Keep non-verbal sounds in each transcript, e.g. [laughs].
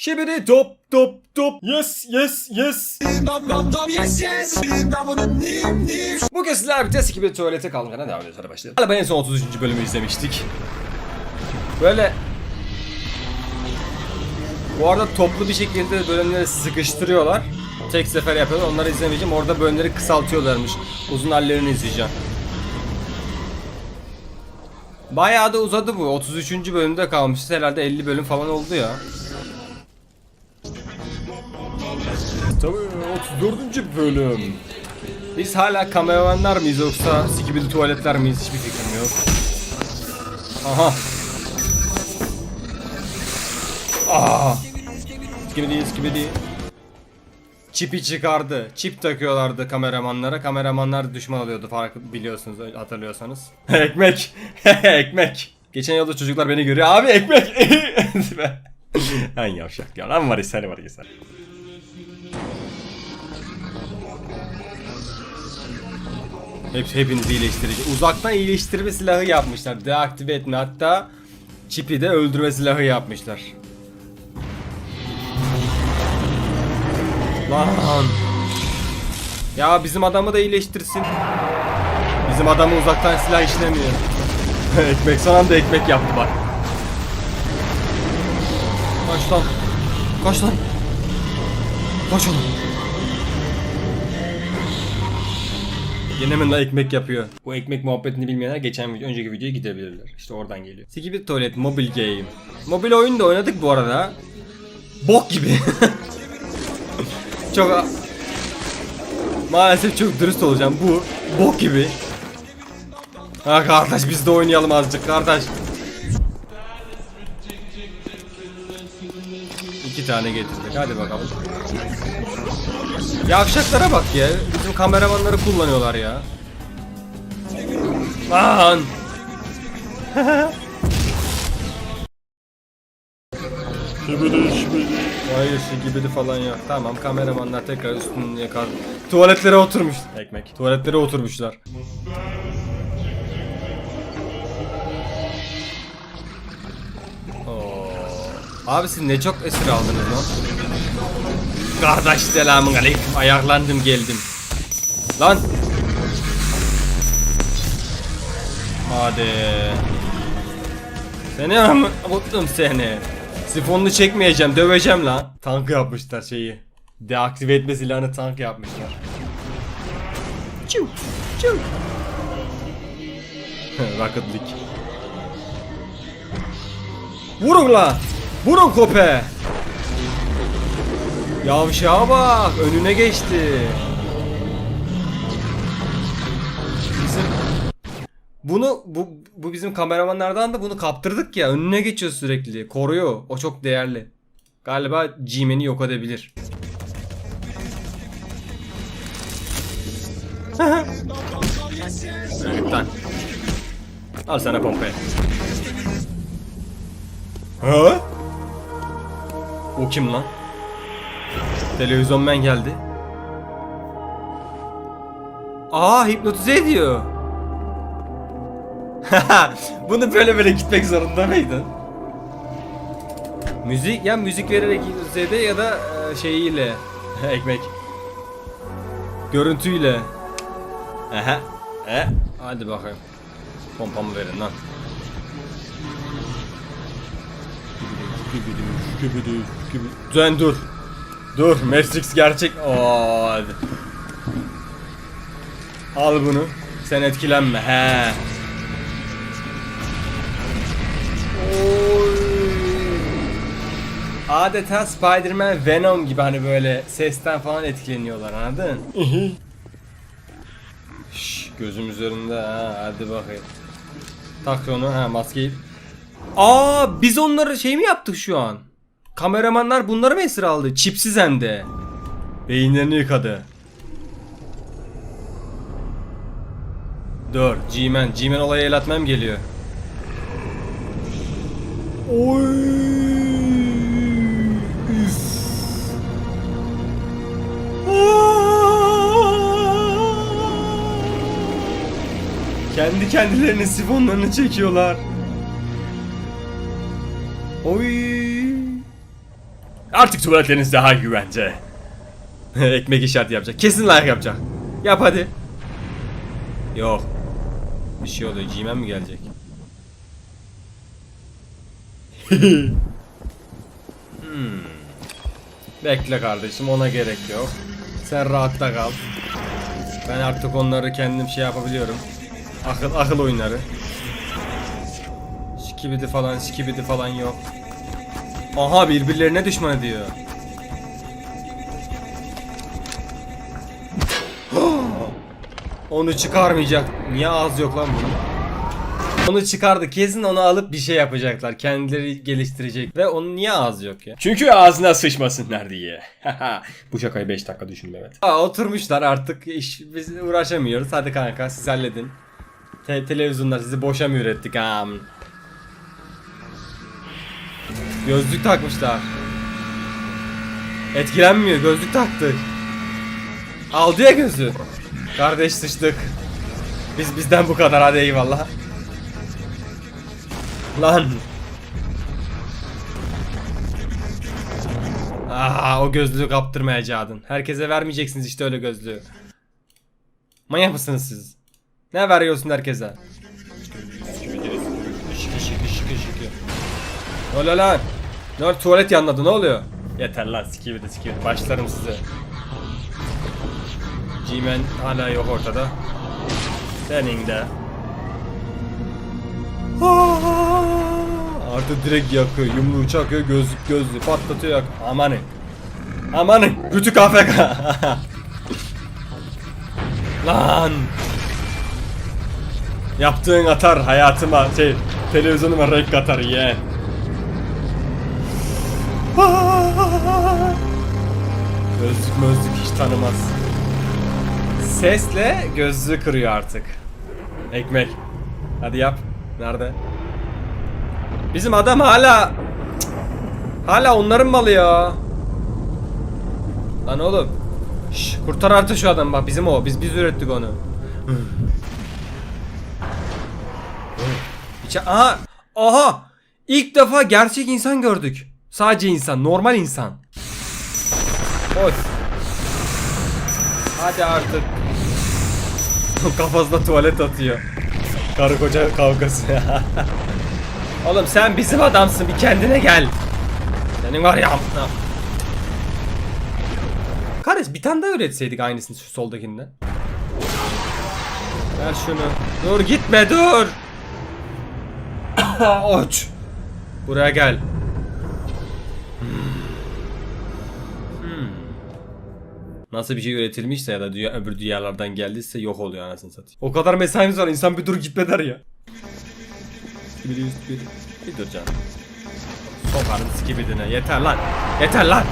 Şibidi top top top. Yes yes yes. Bugün sizlerle bir test gibi tuvalete kalmaya devam ediyoruz. Hadi başlayalım. Galiba en son 33. bölümü izlemiştik. Böyle bu arada toplu bir şekilde bölümleri sıkıştırıyorlar. Tek sefer yapıyorlar. Onları izlemeyeceğim. Orada bölümleri kısaltıyorlarmış. Uzun hallerini izleyeceğim. Bayağı da uzadı bu. 33. bölümde kalmışız. Herhalde 50 bölüm falan oldu ya. Tabii 34. bölüm. Biz hala kameramanlar mıyız yoksa sikibili tuvaletler miyiz hiçbir fikrim yok. Aha. Aa. Skibidi skibidi. Çipi çıkardı. Çip takıyorlardı kameramanlara. Kameramanlar düşman oluyordu fark biliyorsunuz hatırlıyorsanız. [laughs] ekmek. [laughs] ekmek. Geçen yolda çocuklar beni görüyor. Abi ekmek. [laughs] Lan yavşak ya. Lan var ishali var ishali. Hep, hepinizi iyileştirici. Uzaktan iyileştirme silahı yapmışlar. Deaktive etme hatta çipi de öldürme silahı yapmışlar. Lan. Ya bizim adamı da iyileştirsin. Bizim adamı uzaktan silah işlemiyor. [laughs] ekmek son anda ekmek yaptı bak. Kaç lan. Kaç lan. Kaç oğlum. Yenemen ekmek yapıyor. Bu ekmek muhabbetini bilmeyenler geçen video, önceki videoya gidebilirler. İşte oradan geliyor. Skibidi Tuvalet Mobile Game. Mobil oyun da oynadık bu arada. Bok gibi. [laughs] çok Maalesef çok dürüst olacağım. Bu bok gibi. Ha kardeş biz de oynayalım azıcık kardeş. İki tane getirdik. Hadi bakalım. Yavşaklara bak ya. Bizim kameramanları kullanıyorlar ya. Lan. [laughs] Şibidi şibidi. Hayır gibi de falan yok. Tamam kameramanlar tekrar üstünü yakar. Tuvaletlere oturmuş. Ekmek. Tuvaletlere oturmuşlar. Abi siz ne çok esir aldınız lan. Kardeş selamun aleyküm. Ayaklandım geldim. Lan. Hadi. Seni ama unuttum seni. Sifonunu çekmeyeceğim, döveceğim lan. Tank yapmışlar şeyi. Deaktive etme silahını tank yapmışlar. Çu, çu. [laughs] Rocket League. Vurun lan. Vurun kope. Yavşağa bak, önüne geçti. Bizim bunu bu, bu bizim kameramanlardan da bunu kaptırdık ya önüne geçiyor sürekli. Koruyor. O çok değerli. Galiba G-Man'i yok edebilir. Lütfen. Al sana pompayı. Ha? O kim lan? Televizyon men geldi. Aa hipnotize ediyor. [laughs] Bunu böyle böyle gitmek zorunda mıydın? Müzik ya müzik vererek izledi ya da e, şeyiyle [laughs] ekmek. Görüntüyle. Aha. E. Hadi bakayım. Pompamı verin lan. Sen dur. Dur. Matrix gerçek. Oo, hadi. Al bunu. Sen etkilenme. He. Adeta Spider-Man Venom gibi hani böyle sesten falan etkileniyorlar anladın? Şş, gözüm üzerinde ha hadi bakayım. Tak onu ha maskeyi. Aa biz onları şey mi yaptık şu an? Kameramanlar bunları mı esir aldı? Çipsiz hem de. Beyinlerini yıkadı. Dur G-Man. G-Man olayı el atmam geliyor. Oy. Kendi kendilerinin sifonlarını çekiyorlar. Oy. Artık tuvaletleriniz daha güvence. [laughs] Ekmek işareti yapacak. Kesin like yapacak. Yap hadi. Yok. Bir şey oluyor. Cimen mi gelecek? [laughs] Hmm. Bekle kardeşim ona gerek yok. Sen rahatta kal. Ben artık onları kendim şey yapabiliyorum. Akıl akıl oyunları. Skibidi falan skibidi falan yok. Aha birbirlerine düşman ediyor. [gasps] Onu çıkarmayacak. Niye ağız yok lan bunun? Onu çıkardı. Kesin onu alıp bir şey yapacaklar. Kendileri geliştirecek. Ve onun niye ağzı yok ya? Çünkü ağzına sıçmasınlar diye. [laughs] Bu şakayı 5 dakika düşündüm evet. Aa, oturmuşlar artık. iş, biz uğraşamıyoruz. Hadi kanka siz halledin. Te- televizyonlar sizi boşa mı ürettik ha? Gözlük takmışlar. Etkilenmiyor. Gözlük taktı. Aldı ya gözü. Kardeş sıçtık. Biz bizden bu kadar hadi eyvallah. Lan. Aa, o gözlüğü kaptırmayacaktın. Herkese vermeyeceksiniz işte öyle gözlüğü. Manyak mısınız siz? Ne veriyorsun herkese? Şıkı şıkı şıkı şıkı. Oluyor lan? Ne oluyor? Tuvalet yanladı ne oluyor? Yeter lan sikibidi sikibidi başlarım size. G-Man hala yok ortada. Senin de. Artık direkt yakıyor. Yumruğu çakıyor. Gözlük gözlüğü patlatıyor yak. Amanın. Amanın. Rütük AFK. Lan. Yaptığın atar hayatıma şey televizyonuma renk atar yeğen. Gözlük mözlük hiç tanımaz. Sesle gözlüğü kırıyor artık. Ekmek. Hadi yap. Nerede? Bizim adam hala... Hala onların malı ya. Lan oğlum. Şş, kurtar artık şu adam bak bizim o. Biz biz ürettik onu. İçe aha aha ilk defa gerçek insan gördük. Sadece insan, normal insan. Oy. Hadi artık. [laughs] Kafasına tuvalet atıyor. Karı koca kavgası. [laughs] Oğlum sen bizim adamsın bir kendine gel. Senin var ya. Kardeş bir tane daha üretseydik aynısını şu soldakinden. Ver şunu. Dur gitme dur. [laughs] Oç. Buraya gel. Nasıl bir şey üretilmişse ya da dünya, öbür dünyalardan geldiyse yok oluyor anasını satayım. O kadar mesaimiz var insan bir dur gitme der ya. Bir, bir, bir, bir dur canım. Sokarım skibidine yeter lan. Yeter lan.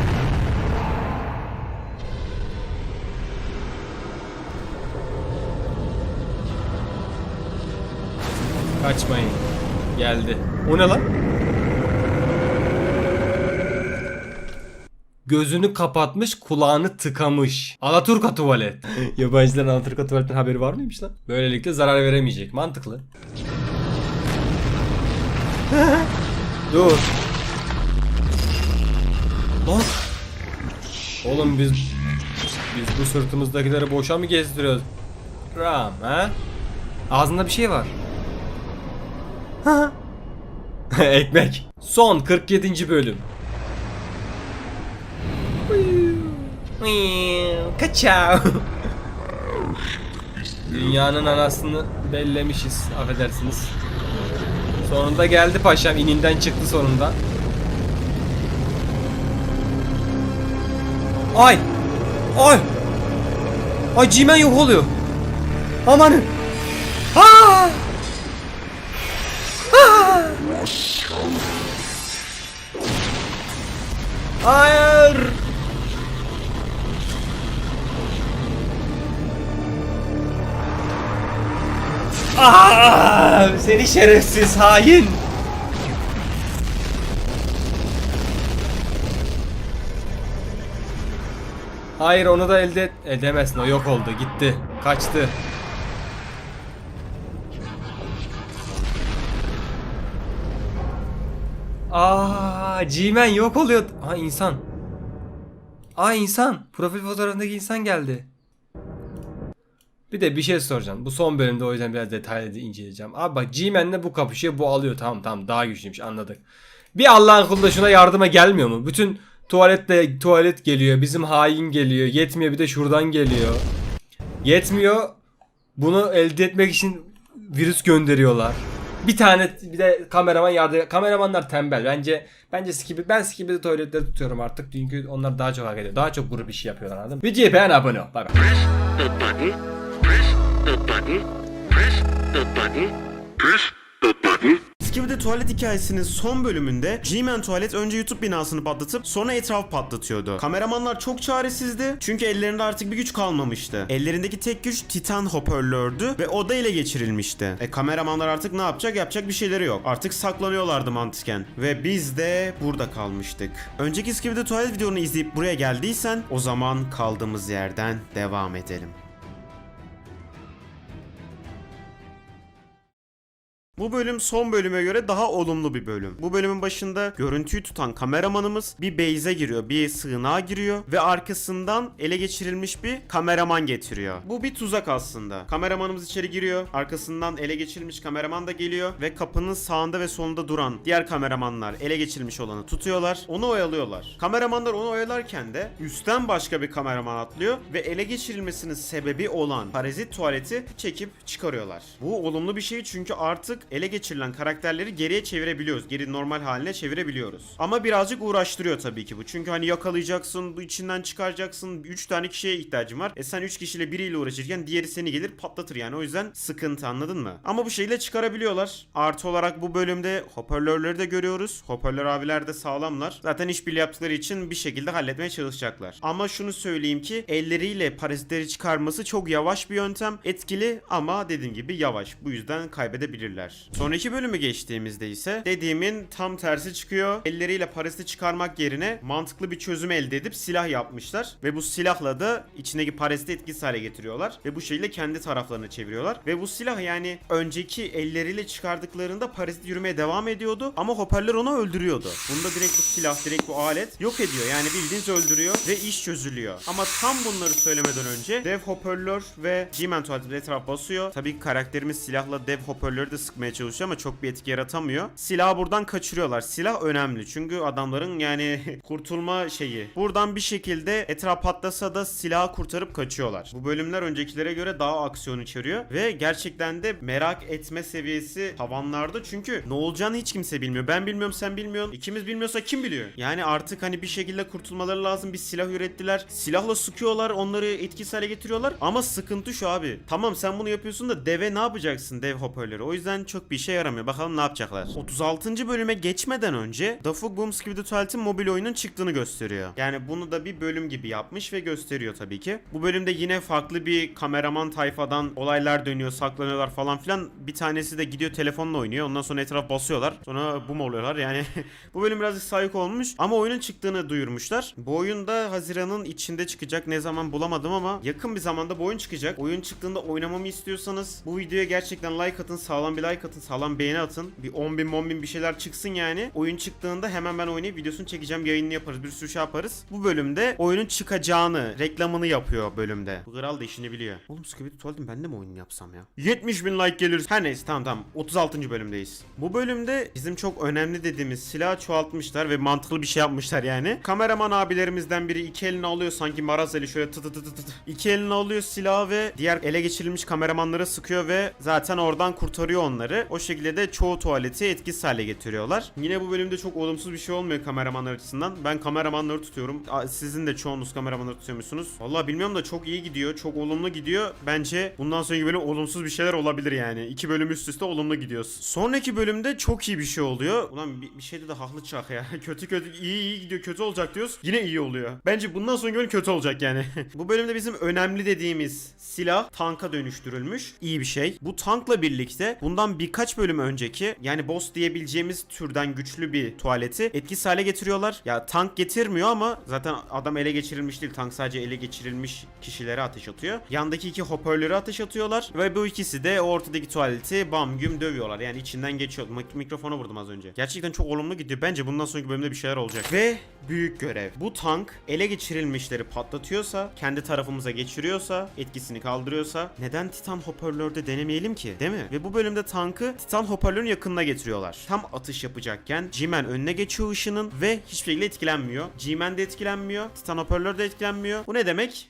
Kaçmayın. Geldi. O ne lan? Gözünü kapatmış, kulağını tıkamış. Alaturka tuvalet. [laughs] Yabancıların Alaturka tuvaletten haberi var mıymış lan? Böylelikle zarar veremeyecek. Mantıklı. [laughs] Dur. Lan. Oğlum biz biz bu sırtımızdakileri boşa mı gezdiriyoruz? Ram ha? Ağzında bir şey var. [laughs] Ekmek. Son 47. bölüm. Kaçav. Dünyanın anasını bellemişiz. Affedersiniz. Sonunda geldi paşam. ininden çıktı sonunda. Ay! Ay! Ay Cimen yok oluyor. Amanın. Ha! Hayır. Aa, seni şerefsiz hain. Hayır onu da elde edemezsin o yok oldu gitti kaçtı. Aa, G-Man yok oluyor. Ha insan. Aa insan. Profil fotoğrafındaki insan geldi. Bir de bir şey soracağım. Bu son bölümde o yüzden biraz detaylı inceleyeceğim. Abi bak G-Man'le bu kapışıyor bu alıyor. Tamam tamam daha güçlüymüş anladık. Bir Allah'ın kulu şuna yardıma gelmiyor mu? Bütün tuvaletle tuvalet geliyor. Bizim hain geliyor. Yetmiyor bir de şuradan geliyor. Yetmiyor. Bunu elde etmek için virüs gönderiyorlar. Bir tane bir de kameraman yardım kameramanlar tembel. Bence bence skibi ben skibi tuvaletleri tutuyorum artık çünkü onlar daha çok hak ediyor. Daha çok grup işi yapıyorlar anladın mı? Videoya beğen abone ol. Bay bay. Button. Skibidi Tuvalet hikayesinin son bölümünde G-Man Tuvalet önce YouTube binasını patlatıp sonra etraf patlatıyordu. Kameramanlar çok çaresizdi çünkü ellerinde artık bir güç kalmamıştı. Ellerindeki tek güç Titan hoparlördü ve o da ele geçirilmişti. E kameramanlar artık ne yapacak? Yapacak bir şeyleri yok. Artık saklanıyorlardı mantıken. Ve biz de burada kalmıştık. Önceki Skibidi Tuvalet videonu izleyip buraya geldiysen o zaman kaldığımız yerden devam edelim. Bu bölüm son bölüme göre daha olumlu bir bölüm. Bu bölümün başında görüntüyü tutan kameramanımız bir base'e giriyor, bir sığınağa giriyor ve arkasından ele geçirilmiş bir kameraman getiriyor. Bu bir tuzak aslında. Kameramanımız içeri giriyor, arkasından ele geçirilmiş kameraman da geliyor ve kapının sağında ve solunda duran diğer kameramanlar ele geçirilmiş olanı tutuyorlar, onu oyalıyorlar. Kameramanlar onu oyalarken de üstten başka bir kameraman atlıyor ve ele geçirilmesinin sebebi olan parazit tuvaleti çekip çıkarıyorlar. Bu olumlu bir şey çünkü artık ele geçirilen karakterleri geriye çevirebiliyoruz. Geri normal haline çevirebiliyoruz. Ama birazcık uğraştırıyor tabii ki bu. Çünkü hani yakalayacaksın, bu içinden çıkaracaksın. 3 tane kişiye ihtiyacın var. E sen 3 kişiyle biriyle uğraşırken diğeri seni gelir patlatır yani. O yüzden sıkıntı anladın mı? Ama bu şekilde çıkarabiliyorlar. Artı olarak bu bölümde hoparlörleri de görüyoruz. Hoparlör abiler de sağlamlar. Zaten işbirliği yaptıkları için bir şekilde halletmeye çalışacaklar. Ama şunu söyleyeyim ki elleriyle parazitleri çıkarması çok yavaş bir yöntem. Etkili ama dediğim gibi yavaş. Bu yüzden kaybedebilirler. Sonraki bölümü geçtiğimizde ise dediğimin tam tersi çıkıyor. Elleriyle paraziti çıkarmak yerine mantıklı bir çözüm elde edip silah yapmışlar. Ve bu silahla da içindeki paraziti etkisiz hale getiriyorlar. Ve bu şekilde kendi taraflarına çeviriyorlar. Ve bu silah yani önceki elleriyle çıkardıklarında parazit yürümeye devam ediyordu. Ama hoparlör onu öldürüyordu. Bunda direkt bu silah, direkt bu alet yok ediyor. Yani bildiğiniz öldürüyor ve iş çözülüyor. Ama tam bunları söylemeden önce dev hoparlör ve G-Man tuvaleti etraf basıyor. Tabii karakterimiz silahla dev hoparlörü de sıkmaya çalışıyor ama çok bir etki yaratamıyor. Silahı buradan kaçırıyorlar. Silah önemli çünkü adamların yani [laughs] kurtulma şeyi. Buradan bir şekilde etraf patlasa da silahı kurtarıp kaçıyorlar. Bu bölümler öncekilere göre daha aksiyon içeriyor ve gerçekten de merak etme seviyesi tavanlarda çünkü ne olacağını hiç kimse bilmiyor. Ben bilmiyorum sen bilmiyorsun. İkimiz bilmiyorsa kim biliyor? Yani artık hani bir şekilde kurtulmaları lazım. Bir silah ürettiler. Silahla sıkıyorlar. Onları etkisiz hale getiriyorlar. Ama sıkıntı şu abi. Tamam sen bunu yapıyorsun da deve ne yapacaksın dev hoparlörü? O yüzden çok bir işe yaramıyor. Bakalım ne yapacaklar. 36. bölüme geçmeden önce Dafuk Booms gibi Tuvalet'in mobil oyunun çıktığını gösteriyor. Yani bunu da bir bölüm gibi yapmış ve gösteriyor tabii ki. Bu bölümde yine farklı bir kameraman tayfadan olaylar dönüyor, saklanıyorlar falan filan. Bir tanesi de gidiyor telefonla oynuyor. Ondan sonra etraf basıyorlar. Sonra bum oluyorlar. Yani [laughs] bu bölüm biraz sayık olmuş ama oyunun çıktığını duyurmuşlar. Bu oyun da Haziran'ın içinde çıkacak. Ne zaman bulamadım ama yakın bir zamanda bu oyun çıkacak. Oyun çıktığında oynamamı istiyorsanız bu videoya gerçekten like atın, sağlam bir like atın, sağlam beğeni atın. Bir 10 bin 10 bin bir şeyler çıksın yani. Oyun çıktığında hemen ben oynayıp videosunu çekeceğim, yayınını yaparız, bir sürü şey yaparız. Bu bölümde oyunun çıkacağını, reklamını yapıyor bölümde. Bu kral da işini biliyor. Oğlum Skibidi Tuvaletin ben de mi oyunu yapsam ya? 70 bin like gelir. Her neyse tamam tamam. 36. bölümdeyiz. Bu bölümde bizim çok önemli dediğimiz silahı çoğaltmışlar ve mantıklı bir şey yapmışlar yani. Kameraman abilerimizden biri iki elini alıyor sanki Marazeli şöyle tı tı tı tı tı. İki elini alıyor silahı ve diğer ele geçirilmiş kameramanlara sıkıyor ve zaten oradan kurtarıyor onları. O şekilde de çoğu tuvaleti etkisiz hale getiriyorlar. Yine bu bölümde çok olumsuz bir şey olmuyor kameramanlar açısından. Ben kameramanları tutuyorum. Sizin de çoğunuz kameramanları tutuyormuşsunuz. Vallahi bilmiyorum da çok iyi gidiyor. Çok olumlu gidiyor. Bence bundan sonraki bölüm olumsuz bir şeyler olabilir yani. İki bölüm üst üste olumlu gidiyoruz. Sonraki bölümde çok iyi bir şey oluyor. Ulan bir, bir şeyde de haklı çak ya. [laughs] kötü kötü iyi iyi gidiyor kötü olacak diyoruz. Yine iyi oluyor. Bence bundan sonraki bölüm kötü olacak yani. [laughs] bu bölümde bizim önemli dediğimiz silah tanka dönüştürülmüş. İyi bir şey. Bu tankla birlikte bundan bundan birkaç bölüm önceki yani boss diyebileceğimiz türden güçlü bir tuvaleti etkisiz hale getiriyorlar. Ya tank getirmiyor ama zaten adam ele geçirilmiş değil. Tank sadece ele geçirilmiş kişilere ateş atıyor. Yandaki iki hoparlörü ateş atıyorlar ve bu ikisi de ortadaki tuvaleti bam güm dövüyorlar. Yani içinden geçiyor. Mik- mikrofona vurdum az önce. Gerçekten çok olumlu gidiyor. Bence bundan sonraki bölümde bir şeyler olacak. Ve büyük görev. Bu tank ele geçirilmişleri patlatıyorsa, kendi tarafımıza geçiriyorsa, etkisini kaldırıyorsa neden Titan hoparlörde denemeyelim ki? Değil mi? Ve bu bölümde tankı Titan hoparlörün yakınına getiriyorlar. Tam atış yapacakken G-Man önüne geçiyor ışının ve hiçbir şekilde etkilenmiyor. G-Man de etkilenmiyor. Titan hoparlör de etkilenmiyor. Bu ne demek?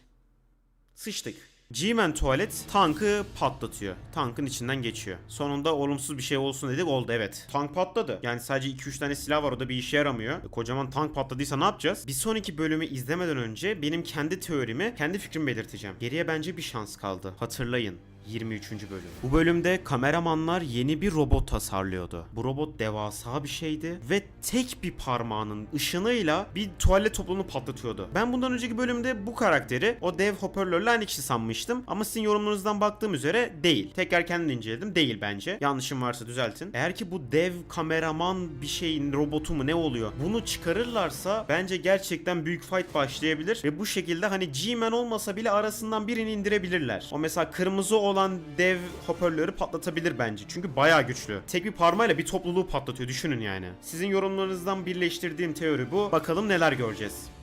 Sıçtık. G-Man tuvalet tankı patlatıyor. Tankın içinden geçiyor. Sonunda olumsuz bir şey olsun dedik oldu evet. Tank patladı. Yani sadece 2-3 tane silah var o da bir işe yaramıyor. E, kocaman tank patladıysa ne yapacağız? Bir sonraki bölümü izlemeden önce benim kendi teorimi, kendi fikrimi belirteceğim. Geriye bence bir şans kaldı. Hatırlayın. 23. bölüm. Bu bölümde kameramanlar yeni bir robot tasarlıyordu. Bu robot devasa bir şeydi ve tek bir parmağının ışınıyla bir tuvalet topluluğunu patlatıyordu. Ben bundan önceki bölümde bu karakteri o dev hoparlörle aynı kişi sanmıştım ama sizin yorumlarınızdan baktığım üzere değil. Tekrar kendim inceledim. Değil bence. Yanlışım varsa düzeltin. Eğer ki bu dev kameraman bir şeyin robotu mu ne oluyor? Bunu çıkarırlarsa bence gerçekten büyük fight başlayabilir ve bu şekilde hani G-Man olmasa bile arasından birini indirebilirler. O mesela kırmızı olan dev hoparlörü patlatabilir bence. Çünkü bayağı güçlü. Tek bir parmağıyla bir topluluğu patlatıyor düşünün yani. Sizin yorumlarınızdan birleştirdiğim teori bu. Bakalım neler göreceğiz.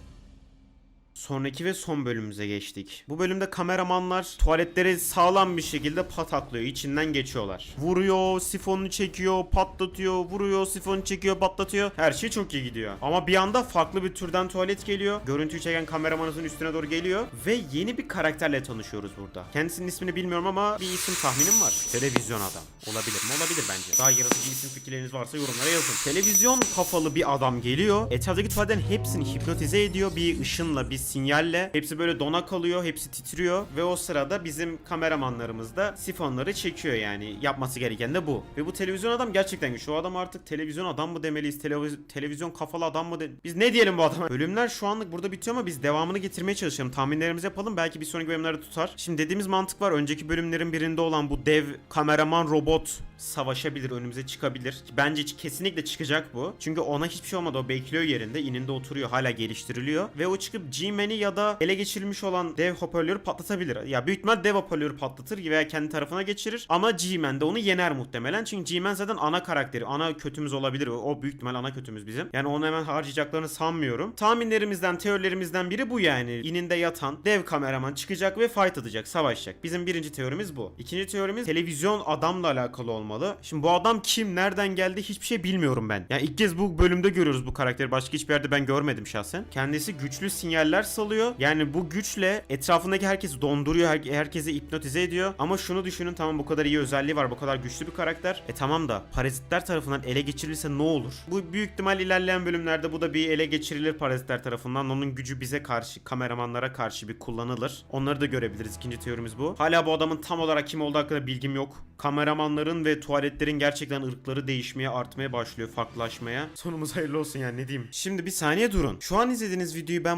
Sonraki ve son bölümümüze geçtik. Bu bölümde kameramanlar tuvaletleri sağlam bir şekilde pataklıyor. içinden geçiyorlar. Vuruyor, sifonunu çekiyor, patlatıyor, vuruyor, sifonu çekiyor, patlatıyor. Her şey çok iyi gidiyor. Ama bir anda farklı bir türden tuvalet geliyor. Görüntüyü çeken kameramanımızın üstüne doğru geliyor. Ve yeni bir karakterle tanışıyoruz burada. Kendisinin ismini bilmiyorum ama bir isim tahminim var. Televizyon adam. Olabilir mi? Olabilir bence. Daha yaratıcı isim fikirleriniz varsa yorumlara yazın. Televizyon kafalı bir adam geliyor. Etraftaki tuvaletlerin hepsini hipnotize ediyor. Bir ışınla, bir sinyalle. Hepsi böyle dona kalıyor. Hepsi titriyor. Ve o sırada bizim kameramanlarımız da sifonları çekiyor yani. Yapması gereken de bu. Ve bu televizyon adam gerçekten güçlü. O adam artık televizyon adam mı demeliyiz? Televiz- televizyon kafalı adam mı de Biz ne diyelim bu adama? Bölümler şu anlık burada bitiyor ama biz devamını getirmeye çalışalım. Tahminlerimizi yapalım. Belki bir sonraki bölümlerde tutar. Şimdi dediğimiz mantık var. Önceki bölümlerin birinde olan bu dev kameraman robot savaşabilir, önümüze çıkabilir. Bence kesinlikle çıkacak bu. Çünkü ona hiçbir şey olmadı. O bekliyor yerinde. ininde oturuyor. Hala geliştiriliyor. Ve o çıkıp G-Man'i ya da ele geçirilmiş olan dev hoparlörü patlatabilir. Ya büyük ihtimal dev hoparlörü patlatır veya kendi tarafına geçirir. Ama G-Man de onu yener muhtemelen. Çünkü G-Man zaten ana karakteri. Ana kötümüz olabilir. O büyük ihtimal ana kötümüz bizim. Yani onu hemen harcayacaklarını sanmıyorum. Tahminlerimizden, teorilerimizden biri bu yani. İninde yatan dev kameraman çıkacak ve fight atacak, savaşacak. Bizim birinci teorimiz bu. İkinci teorimiz televizyon adamla alakalı olmalı. Şimdi bu adam kim, nereden geldi hiçbir şey bilmiyorum ben. Yani ilk kez bu bölümde görüyoruz bu karakteri. Başka hiçbir yerde ben görmedim şahsen. Kendisi güçlü sinyaller salıyor. Yani bu güçle etrafındaki herkesi donduruyor, her- herkesi hipnotize ediyor. Ama şunu düşünün tamam bu kadar iyi özelliği var, bu kadar güçlü bir karakter. E tamam da parazitler tarafından ele geçirilirse ne olur? Bu büyük ihtimal ilerleyen bölümlerde bu da bir ele geçirilir parazitler tarafından. Onun gücü bize karşı, kameramanlara karşı bir kullanılır. Onları da görebiliriz. İkinci teorimiz bu. Hala bu adamın tam olarak kim olduğu hakkında bilgim yok. Kameramanların ve tuvaletlerin gerçekten ırkları değişmeye, artmaya başlıyor, farklılaşmaya. Sonumuz hayırlı olsun yani ne diyeyim. Şimdi bir saniye durun. Şu an izlediğiniz videoyu ben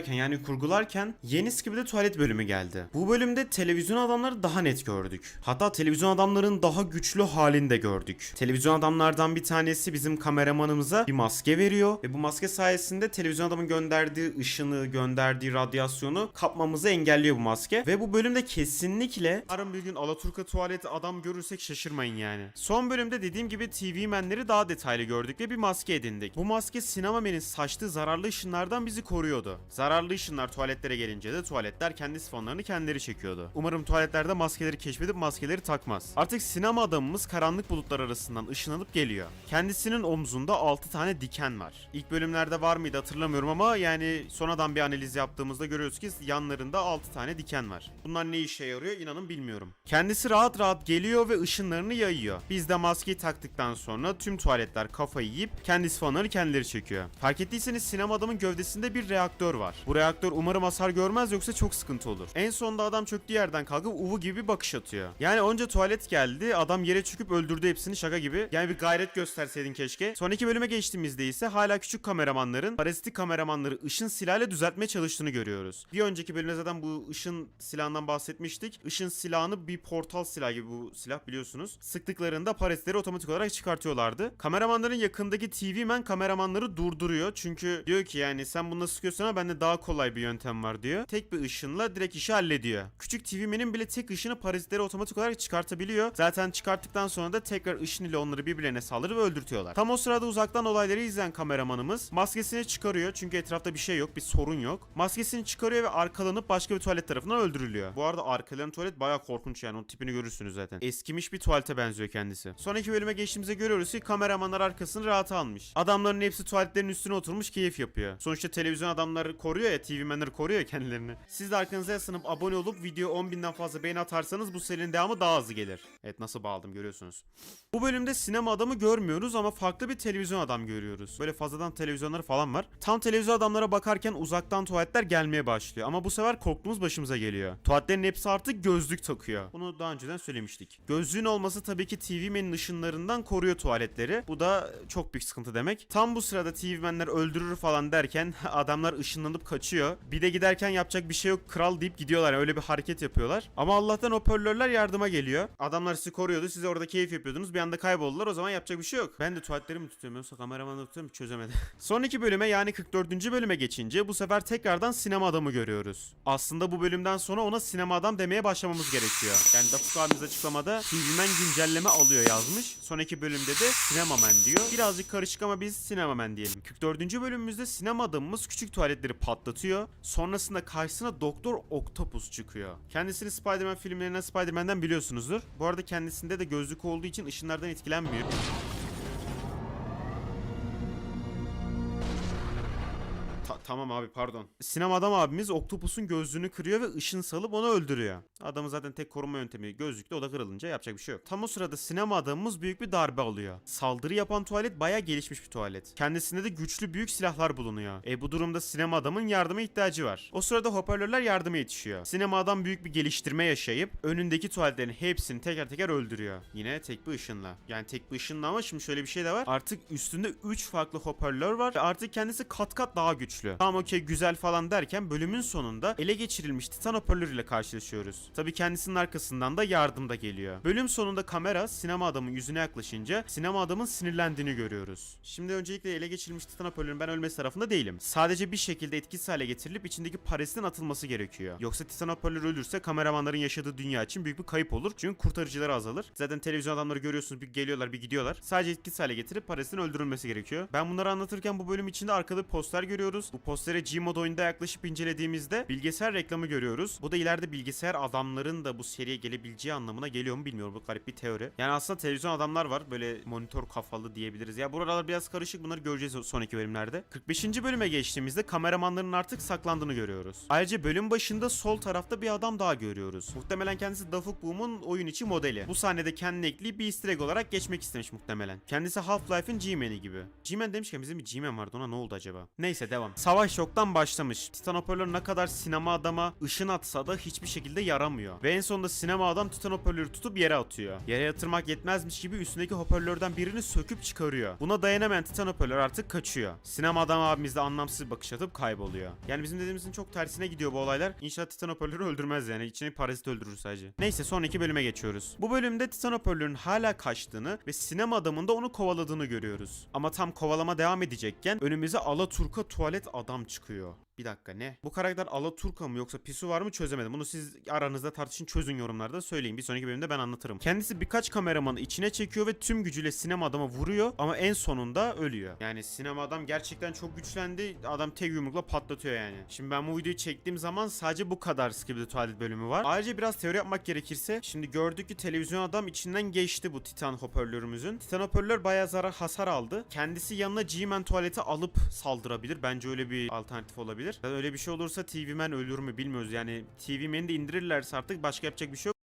montajlarken yani kurgularken yeni Skibidi tuvalet bölümü geldi. Bu bölümde televizyon adamları daha net gördük. Hatta televizyon adamların daha güçlü halinde gördük. Televizyon adamlardan bir tanesi bizim kameramanımıza bir maske veriyor ve bu maske sayesinde televizyon adamın gönderdiği ışını, gönderdiği radyasyonu kapmamızı engelliyor bu maske. Ve bu bölümde kesinlikle yarın bir gün Alaturka tuvaleti adam görürsek şaşırmayın yani. Son bölümde dediğim gibi TV menleri daha detaylı gördük ve bir maske edindik. Bu maske Sinemamen'in saçtığı zararlı ışınlardan bizi koruyordu. Zararlı ışınlar tuvaletlere gelince de tuvaletler kendi sifonlarını kendileri çekiyordu. Umarım tuvaletlerde maskeleri keşfedip maskeleri takmaz. Artık sinema adamımız karanlık bulutlar arasından ışınlanıp geliyor. Kendisinin omzunda 6 tane diken var. İlk bölümlerde var mıydı hatırlamıyorum ama yani sonradan bir analiz yaptığımızda görüyoruz ki yanlarında 6 tane diken var. Bunlar ne işe yarıyor inanın bilmiyorum. Kendisi rahat rahat geliyor ve ışınlarını yayıyor. Biz de maskeyi taktıktan sonra tüm tuvaletler kafayı yiyip kendi sifonları kendileri çekiyor. Fark ettiyseniz sinema adamın gövdesinde bir reaktör var. Bu reaktör umarım hasar görmez yoksa çok sıkıntı olur. En sonunda adam çöktüğü yerden kalkıp uvu gibi bakış atıyor. Yani onca tuvalet geldi adam yere çöküp öldürdü hepsini şaka gibi. Yani bir gayret gösterseydin keşke. Sonraki bölüme geçtiğimizde ise hala küçük kameramanların parasitik kameramanları ışın silahıyla düzeltmeye çalıştığını görüyoruz. Bir önceki bölümde zaten bu ışın silahından bahsetmiştik. Işın silahını bir portal silah gibi bu silah biliyorsunuz. Sıktıklarında parazitleri otomatik olarak çıkartıyorlardı. Kameramanların yakındaki TV man kameramanları durduruyor. Çünkü diyor ki yani sen bunu sıkıyorsun ama daha kolay bir yöntem var diyor. Tek bir ışınla direkt işi hallediyor. Küçük TV man'in bile tek ışını parazitleri otomatik olarak çıkartabiliyor. Zaten çıkarttıktan sonra da tekrar ışın ile onları birbirlerine saldırır ve öldürtüyorlar. Tam o sırada uzaktan olayları izleyen kameramanımız maskesini çıkarıyor çünkü etrafta bir şey yok, bir sorun yok. Maskesini çıkarıyor ve arkalanıp başka bir tuvalet tarafından öldürülüyor. Bu arada arkalarının tuvalet bayağı korkunç yani onun tipini görürsünüz zaten. Eskimiş bir tuvalete benziyor kendisi. Sonraki bölüme geçtiğimizde görüyoruz ki kameramanlar arkasını rahat almış. Adamların hepsi tuvaletlerin üstüne oturmuş keyif yapıyor. Sonuçta televizyon adamları koruyor ya, TV menleri koruyor kendilerini. Siz de arkanıza yaslanıp abone olup video 10.000'den fazla beğeni atarsanız bu serinin devamı daha hızlı gelir. Evet nasıl bağladım görüyorsunuz. Bu bölümde sinema adamı görmüyoruz ama farklı bir televizyon adam görüyoruz. Böyle fazladan televizyonları falan var. Tam televizyon adamlara bakarken uzaktan tuvaletler gelmeye başlıyor. Ama bu sefer korktuğumuz başımıza geliyor. Tuvaletlerin hepsi artık gözlük takıyor. Bunu daha önceden söylemiştik. Gözlüğün olması tabii ki TV Man'in ışınlarından koruyor tuvaletleri. Bu da çok büyük sıkıntı demek. Tam bu sırada TV Man'ler öldürür falan derken [laughs] adamlar ışınlanıp kaçıyor. Bir de giderken yapacak bir şey yok kral deyip gidiyorlar. Öyle bir hareket yapıyorlar. Ama Allah'tan hoparlörler yardıma geliyor. Adamlar sizi koruyordu. Siz orada keyif yapıyordunuz. Bir anda kayboldular. O zaman yapacak bir şey yok. Ben de tuvaletleri mi tutuyorum yoksa kameramanı tutuyorum çözemedim. [laughs] Sonraki bölüme yani 44. bölüme geçince bu sefer tekrardan sinema adamı görüyoruz. Aslında bu bölümden sonra ona sinema adam demeye başlamamız gerekiyor. Yani Dafuk abimiz açıklamada TV'men güncelleme alıyor yazmış. Sonraki bölümde de sinema man diyor. Birazcık karışık ama biz sinema man diyelim. 44. bölümümüzde sinema adamımız küçük tuvaletleri patlatıyor. Sonrasında karşısına Doktor Octopus çıkıyor. Kendisini Spider-Man filmlerinden Spider-Man'den biliyorsunuzdur. Bu arada kendisinde de gözlük olduğu için ışınlardan etkilenmiyor. Tamam abi pardon. Sinema adam abimiz Octopus'un gözlüğünü kırıyor ve ışın salıp onu öldürüyor. Adamın zaten tek koruma yöntemi gözlükte o da kırılınca yapacak bir şey yok. Tam o sırada sinema adamımız büyük bir darbe alıyor. Saldırı yapan tuvalet bayağı gelişmiş bir tuvalet. Kendisinde de güçlü büyük silahlar bulunuyor. E bu durumda sinema adamın yardıma ihtiyacı var. O sırada hoparlörler yardıma yetişiyor. Sinema adam büyük bir geliştirme yaşayıp önündeki tuvaletlerin hepsini teker teker öldürüyor. Yine tek bir ışınla. Yani tek bir ışınla ama şimdi şöyle bir şey de var. Artık üstünde 3 farklı hoparlör var ve artık kendisi kat kat daha güçlü. Tamam okey güzel falan derken bölümün sonunda ele geçirilmiş titan hoparlörüyle karşılaşıyoruz. Tabii kendisinin arkasından da yardım da geliyor. Bölüm sonunda kamera sinema adamın yüzüne yaklaşınca sinema adamın sinirlendiğini görüyoruz. Şimdi öncelikle ele geçirilmiş titan ben ölmesi tarafında değilim. Sadece bir şekilde etkisiz hale getirilip içindeki parazitin atılması gerekiyor. Yoksa titan hoparlör ölürse kameramanların yaşadığı dünya için büyük bir kayıp olur. Çünkü kurtarıcıları azalır. Zaten televizyon adamları görüyorsunuz bir geliyorlar bir gidiyorlar. Sadece etkisiz hale getirip parazitin öldürülmesi gerekiyor. Ben bunları anlatırken bu bölüm içinde arkada poster görüyoruz. Bu postere Gmod oyunda yaklaşıp incelediğimizde bilgisayar reklamı görüyoruz. Bu da ileride bilgisayar adamların da bu seriye gelebileceği anlamına geliyor mu bilmiyorum. Bu garip bir teori. Yani aslında televizyon adamlar var. Böyle monitör kafalı diyebiliriz. Ya buralar biraz karışık. Bunları göreceğiz sonraki bölümlerde. 45. bölüme geçtiğimizde kameramanların artık saklandığını görüyoruz. Ayrıca bölüm başında sol tarafta bir adam daha görüyoruz. Muhtemelen kendisi Dafuk Boom'un oyun içi modeli. Bu sahnede kendine ekleyip bir easter egg olarak geçmek istemiş muhtemelen. Kendisi Half-Life'in G-Man'i gibi. G-Man demişken bizim bir G-Man vardı ona ne oldu acaba? Neyse devam. Savaş çoktan başlamış. Titan ne kadar sinema adama ışın atsa da hiçbir şekilde yaramıyor. Ve en sonunda sinema adam Titan tutup yere atıyor. Yere yatırmak yetmezmiş gibi üstündeki hoparlörden birini söküp çıkarıyor. Buna dayanamayan Titan artık kaçıyor. Sinema adam abimiz de anlamsız bakış atıp kayboluyor. Yani bizim dediğimizin çok tersine gidiyor bu olaylar. İnşallah Titan öldürmez yani. İçine bir parazit öldürür sadece. Neyse sonraki bölüme geçiyoruz. Bu bölümde Titan hala kaçtığını ve sinema adamın da onu kovaladığını görüyoruz. Ama tam kovalama devam edecekken önümüze Alaturka tuvalet adam çıkıyor. Bir dakika ne? Bu karakter Alaturka mı yoksa Pisu var mı çözemedim. Bunu siz aranızda tartışın çözün yorumlarda söyleyin. Bir sonraki bölümde ben anlatırım. Kendisi birkaç kameramanı içine çekiyor ve tüm gücüyle sinema adama vuruyor ama en sonunda ölüyor. Yani sinema adam gerçekten çok güçlendi. Adam tek yumrukla patlatıyor yani. Şimdi ben bu videoyu çektiğim zaman sadece bu kadar Skibidi Tuvalet bölümü var. Ayrıca biraz teori yapmak gerekirse şimdi gördük ki televizyon adam içinden geçti bu Titan hoparlörümüzün. Titan hoparlör bayağı zarar hasar aldı. Kendisi yanına G-Man tuvaleti alıp saldırabilir. Bence öyle bir alternatif olabilir. Yani öyle bir şey olursa TV Man ölür mü bilmiyoruz. Yani TV Man'i de indirirlerse artık başka yapacak bir şey yok.